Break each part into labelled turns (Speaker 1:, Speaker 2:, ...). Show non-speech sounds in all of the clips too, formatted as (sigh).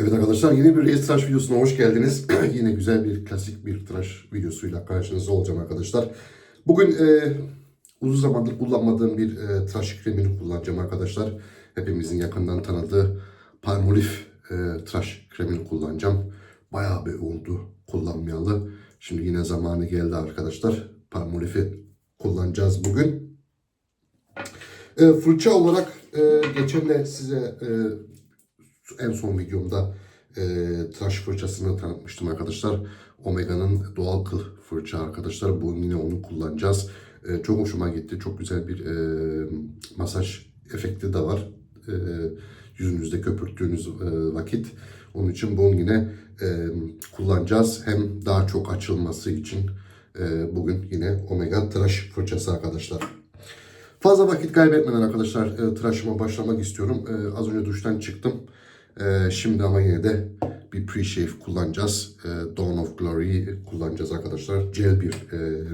Speaker 1: Evet arkadaşlar yeni bir reis tıraş videosuna hoş geldiniz. (clears throat) Yine güzel bir klasik bir tıraş videosuyla karşınızda olacağım arkadaşlar. Bugün e, uzun zamandır kullanmadığım bir e, tıraş kremini kullanacağım arkadaşlar. Hepimizin yakından tanıdığı Palmolive e, tıraş kremini kullanacağım. Bayağı bir oldu kullanmayalı. Şimdi yine zamanı geldi arkadaşlar. Palmolive'i kullanacağız bugün. E, fırça olarak e, geçen de size e, en son videomda e, tıraş fırçasını tanıtmıştım arkadaşlar. Omega'nın doğal kıl fırça arkadaşlar. Bugün yine onu kullanacağız. E, çok hoşuma gitti. Çok güzel bir e, masaj efekti de var. E, yüzünüzde köpürttüğünüz e, vakit. Onun için bunu yine e, kullanacağız. Hem daha çok açılması için e, bugün yine Omega tıraş fırçası arkadaşlar. Fazla vakit kaybetmeden arkadaşlar e, tıraşıma başlamak istiyorum. E, az önce duştan çıktım. E, şimdi ama yine de bir pre-shave kullanacağız. E, Dawn of Glory kullanacağız arkadaşlar. Gel bir e,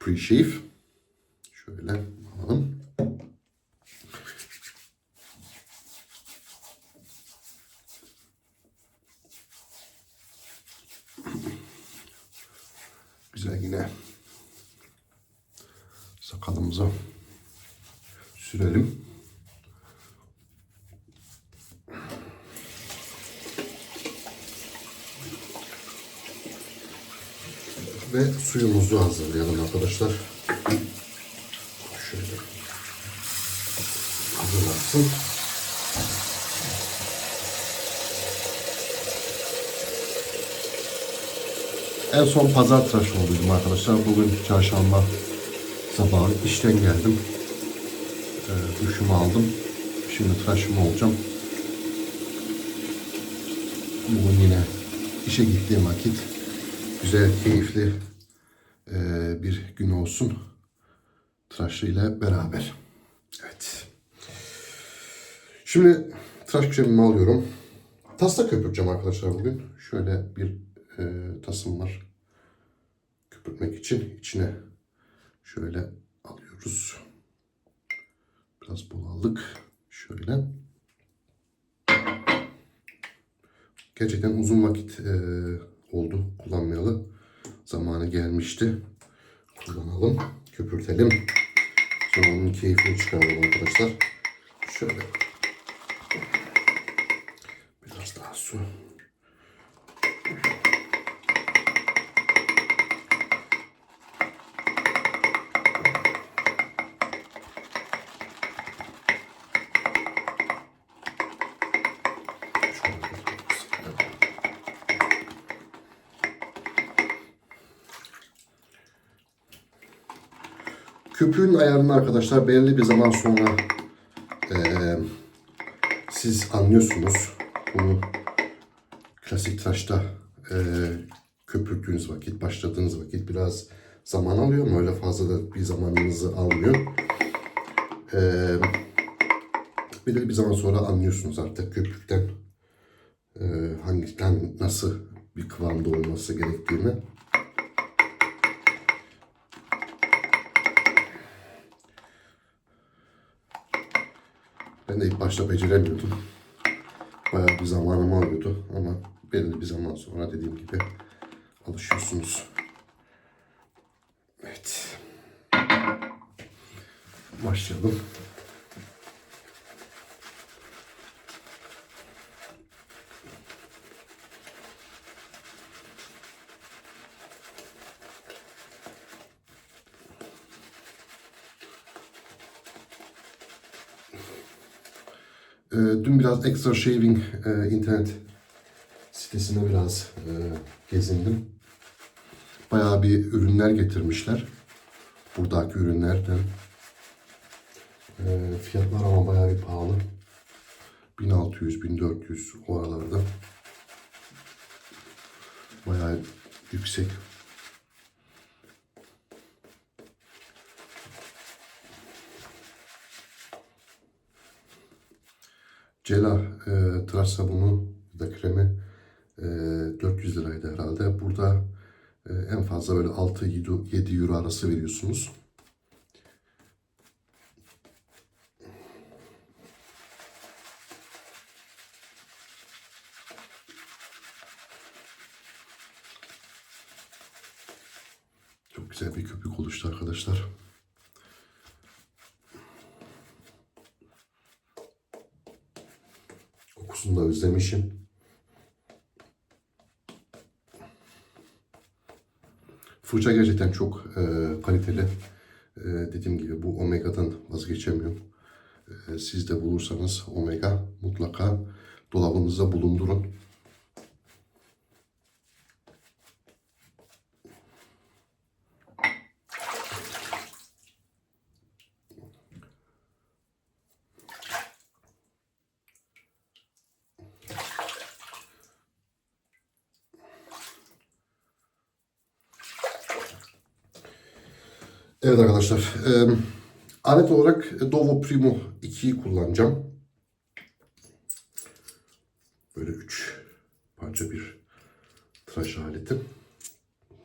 Speaker 1: pre-shave. Şöyle alalım. Güzel yine sakalımıza sürelim. Suyumuzu hazırlayalım arkadaşlar. Şöyle hazırlansın. En son pazar tıraşı olduydum arkadaşlar. Bugün çarşamba sabahı işten geldim. Ee, duşumu aldım. Şimdi tıraşımı olacağım. Bugün yine işe gittiğim vakit güzel, keyifli e, bir gün olsun. Tıraşıyla beraber. Evet. Şimdi tıraş kremimi alıyorum. Tasla köpürteceğim arkadaşlar bugün. Şöyle bir e, tasım var. Köpürtmek için içine şöyle alıyoruz. Biraz bol aldık. Şöyle. Gerçekten uzun vakit e, oldu kullanmayalı. Zamanı gelmişti. Kullanalım. Köpürtelim. Sonra onun keyfini çıkaralım arkadaşlar. Şöyle. Biraz daha su. Köpüğün ayarını arkadaşlar belirli bir zaman sonra eee, siz anlıyorsunuz. Bunu klasik tıraşta eee köpürttüğünüz vakit, başladığınız vakit biraz zaman alıyor ama öyle fazla da bir zamanınızı almıyor. Eee belirli bir zaman sonra anlıyorsunuz artık köpükten eee hangiden nasıl bir kıvamda olması gerektiğini. Ben de ilk başta beceremiyordum. Bayağı bir zamanımı alıyordu ama belirli bir zaman sonra dediğim gibi alışıyorsunuz. Evet. Başlayalım. Ee, dün biraz Extra Shaving e, internet sitesine biraz e, gezindim. Bayağı bir ürünler getirmişler. Buradaki ürünlerden. E, fiyatlar ama bayağı bir pahalı. 1600-1400 o aralarda. Bayağı yüksek. Celah e, tıraş sabunu da kremi e, 400 liraydı herhalde. Burada e, en fazla böyle 6-7 euro arası veriyorsunuz. Çok güzel bir köpük oluştu arkadaşlar. Da özlemişim. Fırça gerçekten çok e, kaliteli. E, dediğim gibi bu Omega'dan vazgeçemiyorum. E, siz de bulursanız Omega mutlaka dolabınızda bulundurun. Evet arkadaşlar. e, alet olarak Dovo Primo 2'yi kullanacağım. Böyle 3 parça bir tıraş aleti.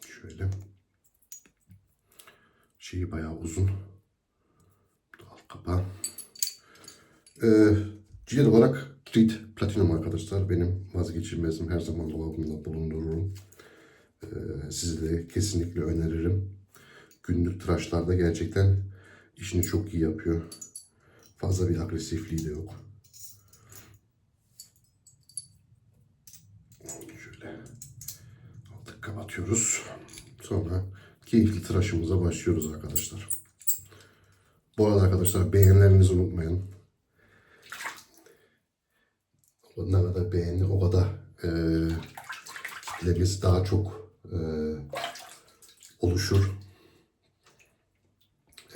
Speaker 1: Şöyle. Şeyi bayağı uzun. Doğal kapağı. E, ciğer olarak Creed Platinum arkadaşlar. Benim vazgeçilmezim. Her zaman dolabımda bulundururum. E, size de kesinlikle öneririm günlük tıraşlarda gerçekten işini çok iyi yapıyor. Fazla bir agresifliği de yok. Şöyle aldık kapatıyoruz. Sonra keyifli tıraşımıza başlıyoruz arkadaşlar. Bu arada arkadaşlar beğenilerinizi unutmayın. Ne kadar beğeni o kadar e, kitlemiz daha çok e, oluşur.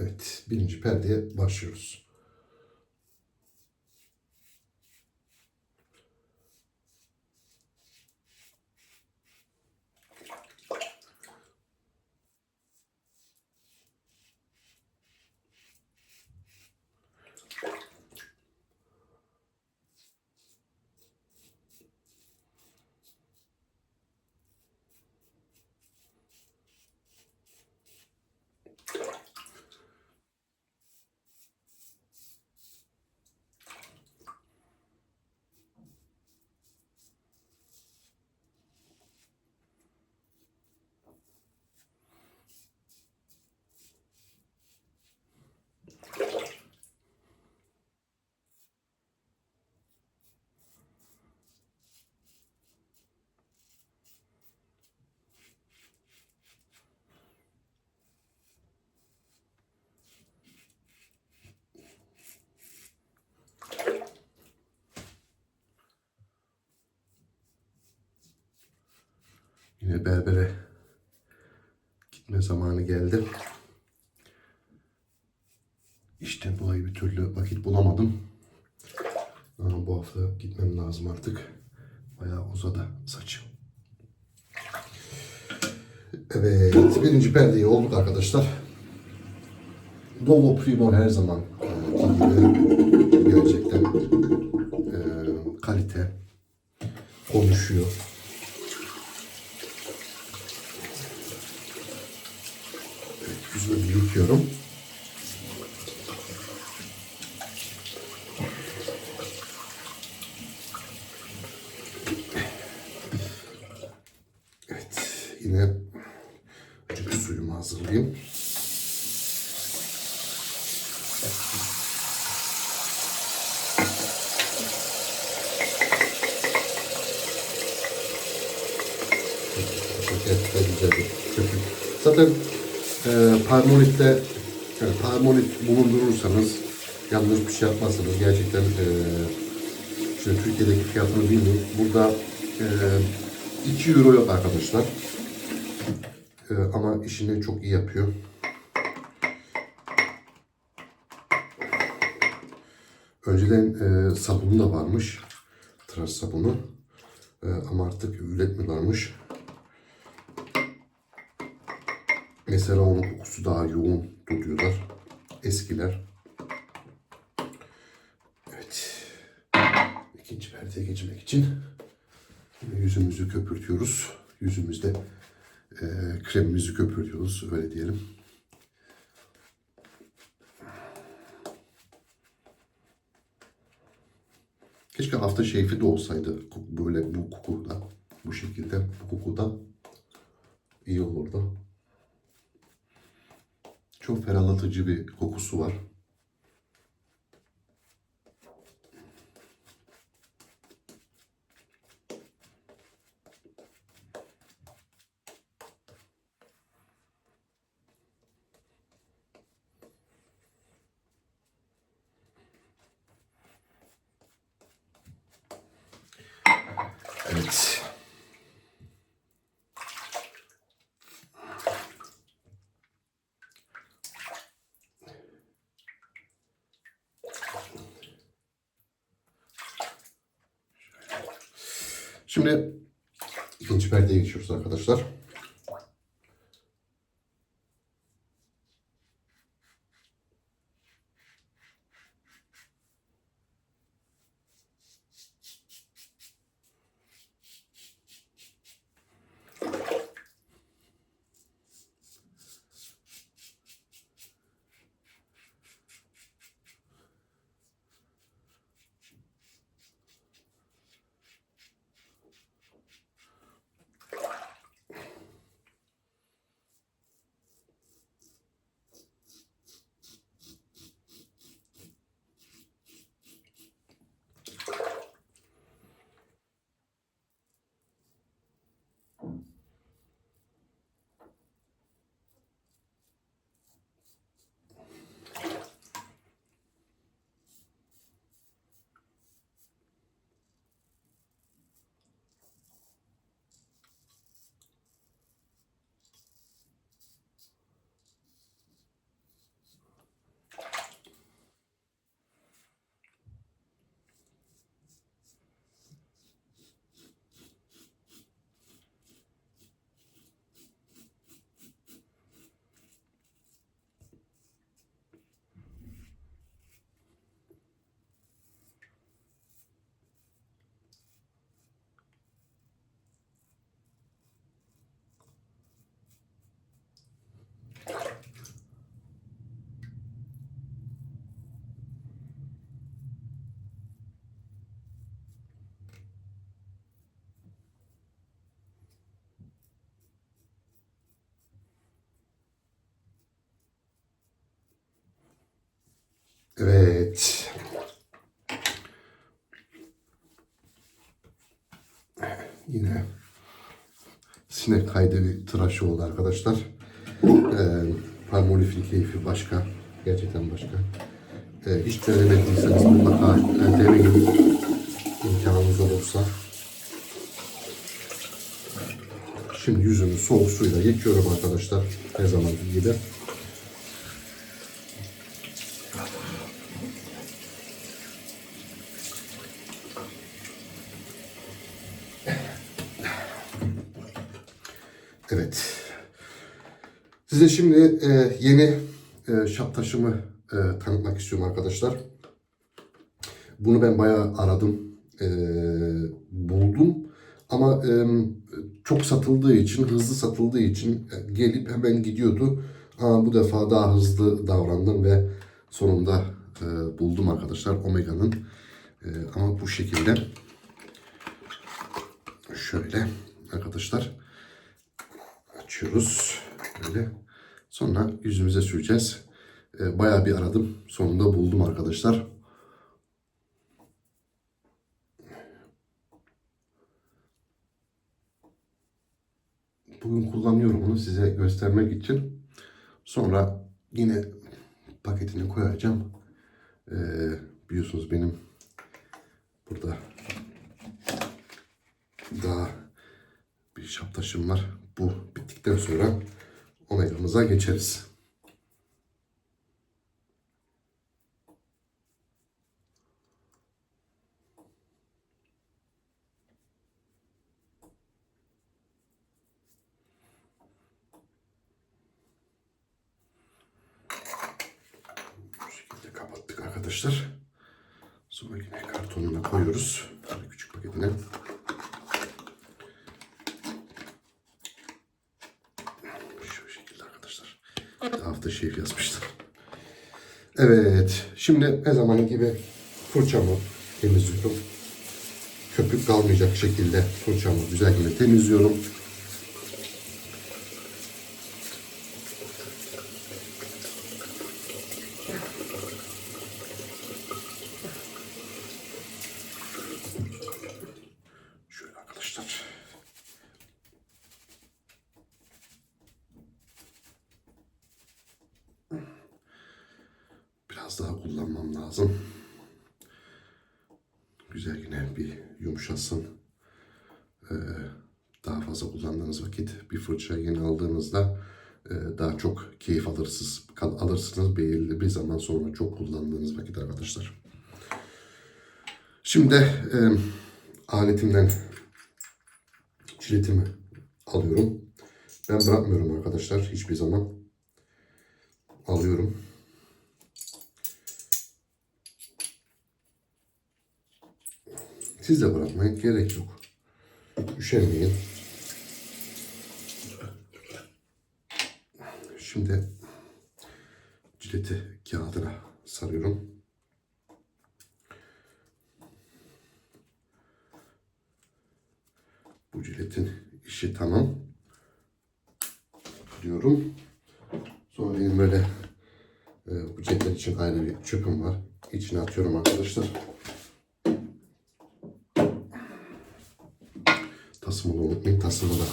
Speaker 1: Evet, birinci perdeye başlıyoruz. Yine berbere gitme zamanı geldi. İşten dolayı bir türlü vakit bulamadım. Ama bu hafta gitmem lazım artık. Bayağı uzadı saçım. Evet, birinci perdeyi olduk arkadaşlar. Dovo Primor her zaman gibi gerçekten e, kalite konuşuyor. Yüzümü bir. Evet, yine acık suyumu hazırlayayım. Gerçekten güzel bir köpük. Zaten e, parmolitle yani parmolit bulundurursanız yanlış bir şey yapmazsanız gerçekten e, şimdi Türkiye'deki fiyatını bilmiyorum. Burada e, 2 euro yok arkadaşlar. E, ama işini çok iyi yapıyor. Önceden e, sabunu da varmış. Tıraş sabunu. E, ama artık üretmiyorlarmış. Mesela onun kokusu daha yoğun tutuyorlar. Eskiler. Evet. İkinci perdeye geçmek için yüzümüzü köpürtüyoruz. Yüzümüzde e, kremimizi köpürtüyoruz. Öyle diyelim. Keşke hafta şefi de olsaydı. Böyle bu kokuda. Bu şekilde bu kokuda iyi olurdu. Çok ferahlatıcı bir kokusu var. Evet. Şimdi ikinci perdeye geçiyoruz arkadaşlar. Evet. Yine sinek kaydı bir tıraşı oldu arkadaşlar. Ee, Palmolifin keyfi başka. Gerçekten başka. Ee, hiç denemediyseniz mutlaka e, deneyin. İmkanınız olursa. Şimdi yüzümü soğuk suyla yıkıyorum arkadaşlar. Her zamanki gibi. Evet. Size şimdi e, yeni e, şaptaşımı e, tanıtmak istiyorum arkadaşlar. Bunu ben bayağı aradım. E, buldum. Ama e, çok satıldığı için, hızlı satıldığı için e, gelip hemen gidiyordu. Ama bu defa daha hızlı davrandım ve sonunda e, buldum arkadaşlar Omega'nın. E, ama bu şekilde. Şöyle arkadaşlar açıyoruz. Böyle. Sonra yüzümüze süreceğiz. Ee, bayağı bir aradım. Sonunda buldum arkadaşlar. Bugün kullanıyorum onu size göstermek için. Sonra yine paketini koyacağım. Ee, biliyorsunuz benim burada daha bir şaptaşım var. Bu bittikten sonra omega'mıza geçeriz. Arkadaşlar. Sonra yine kartonuna koyuyoruz. Küçük paketine. Şu şekilde arkadaşlar. Hafta şef yazmışlar. Evet. Şimdi her zaman gibi fırçamı temizliyorum. Köpük kalmayacak şekilde fırçamı güzelce temizliyorum. Daha kullanmam lazım. Güzel yine bir yumuşasın. Ee, daha fazla kullandığınız vakit bir fırça yeni aldığınızda e, daha çok keyif alırsınız, alırsınız belirli bir zaman sonra çok kullandığınız vakit arkadaşlar. Şimdi e, aletimden jiletimi alıyorum. Ben bırakmıyorum arkadaşlar hiçbir zaman. Alıyorum. Siz de bırakmayın. Gerek yok. Üşenmeyin. Şimdi cileti kağıdına sarıyorum. Bu ciletin işi tamam. Diyorum. Sonra benim böyle e, bu ciletler için ayrı bir çöpüm var. İçine atıyorum arkadaşlar. Tasımı da unutmayın. Tasımı da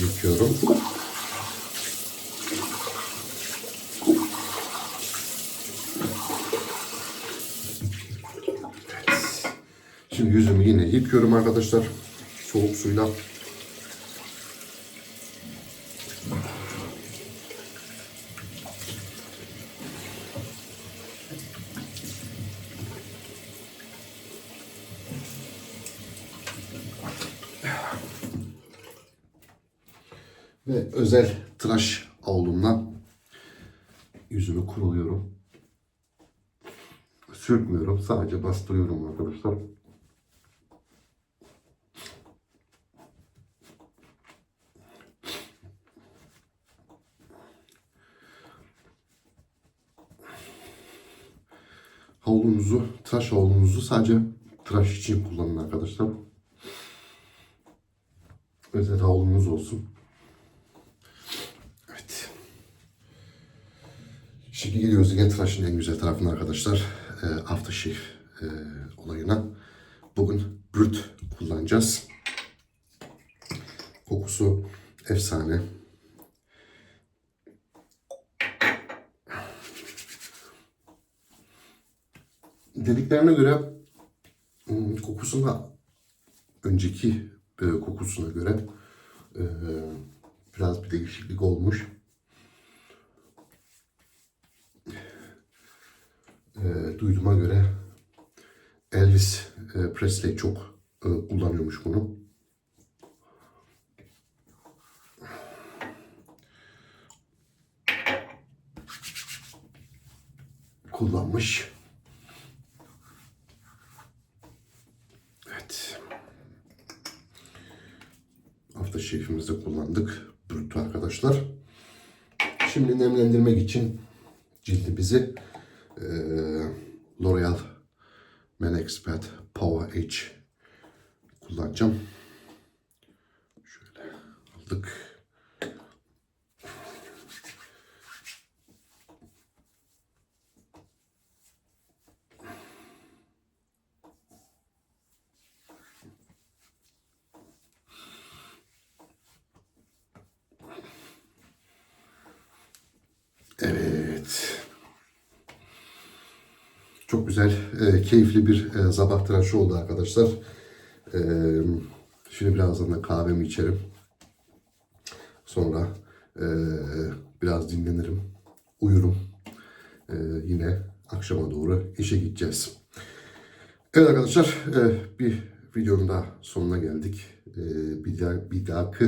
Speaker 1: yıkıyorum. Evet. Şimdi yüzümü yine yıkıyorum arkadaşlar. Soğuk suyla. Ve özel tıraş havlumla yüzümü kuruluyorum. Sürtmüyorum. Sadece bastırıyorum arkadaşlar. Havlunuzu, tıraş havlunuzu sadece tıraş için kullanın arkadaşlar. Özel havlunuz olsun. Evet. Şimdi geliyoruz yine tıraşın en güzel tarafına arkadaşlar. E, aftershave e, olayına. Bugün brut kullanacağız. Kokusu efsane. Dediklerine göre hmm, kokusunda önceki e, kokusuna göre e, biraz bir değişiklik olmuş. E, duyduğuma göre Elvis e, Presley çok e, kullanıyormuş bunu. Kullanmış. Evet. Aftershave'imizde kullandık. Brutto arkadaşlar. Şimdi nemlendirmek için cildimizi e, L'Oreal Men Expert Power H kullanacağım. Şöyle aldık. Evet. Çok güzel, e, keyifli bir e, sabah tıraşı oldu arkadaşlar. E, şimdi birazdan da kahvemi içerim. Sonra e, biraz dinlenirim, uyurum. E, yine akşama doğru işe gideceğiz. Evet arkadaşlar, e, bir videonun daha sonuna geldik. E, bir, daha, bir dahaki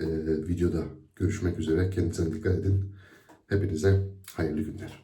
Speaker 1: e, videoda görüşmek üzere. Kendinize dikkat edin. Hepinize hayırlı günler.